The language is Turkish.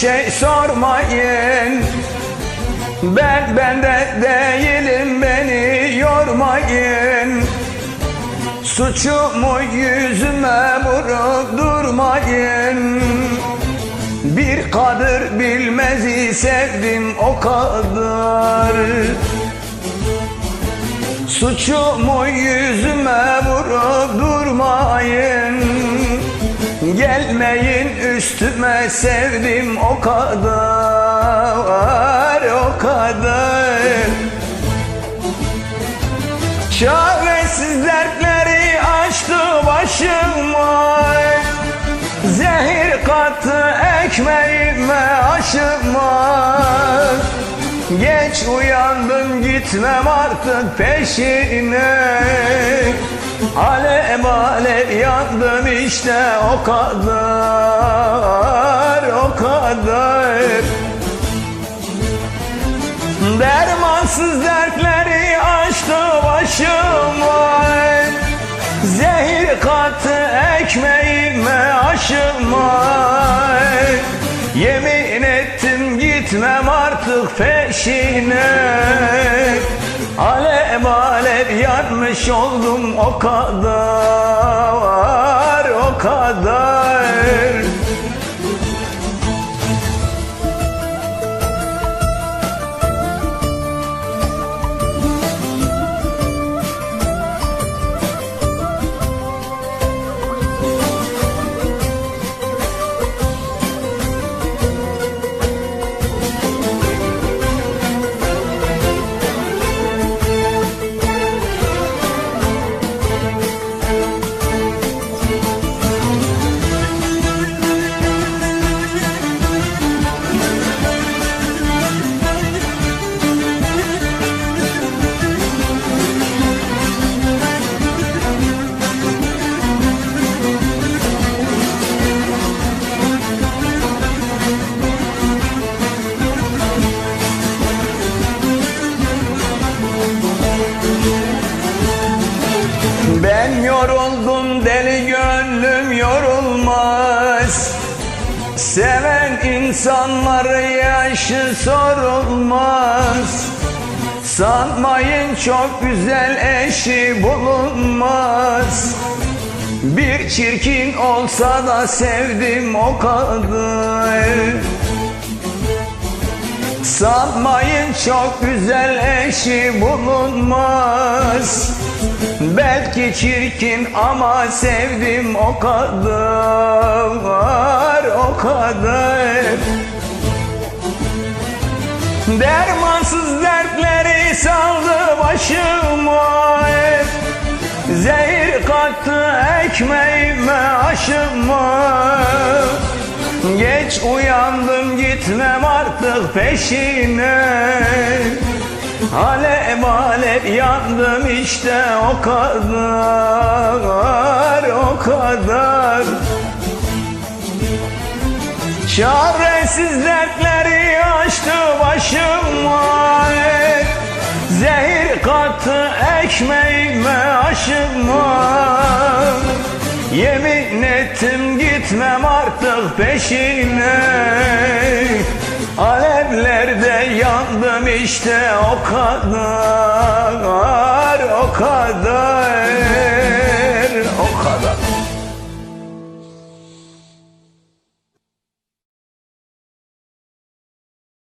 Şey sormayın. Ben bende değilim beni yormayın. Suçumu yüzüme vurup durmayın? Bir kadır bilmezi sevdim o kadar Suçumu yüzüme vurup durmayın? Gelmeyin üstüme sevdim o kadar o kadar. Çaresiz dertleri açtı başıma. Zehir kattı ekmeğime aşıma. Geç uyandım gitmem artık peşine yandım işte o kadar o kadar. Dermansız dertleri açtı başıma. Zehir kattı ekmeğime aşıma. Yemin ettim gitmem artık peşine alev yanmış oldum o kadar o kadar Ben yoruldum deli gönlüm yorulmaz. Seven insanları yaşı sorulmaz. Sanmayın çok güzel eşi bulunmaz. Bir çirkin olsa da sevdim o kadar Sanmayın çok güzel eşi bulunmaz Belki çirkin ama sevdim o kadar o kadar Dermansız dertleri saldı başıma. Zehir kattı ekmeğime aşıma. Geç uyandım gitmem artık peşine Alev alev yandım işte o kadar o kadar. Çaresiz dertleri açtı başıma. Zehir kattı ekmeğime aşıma. Yemin ettim gitmem artık peşine Alevlerde yandım işte o kadar o kadar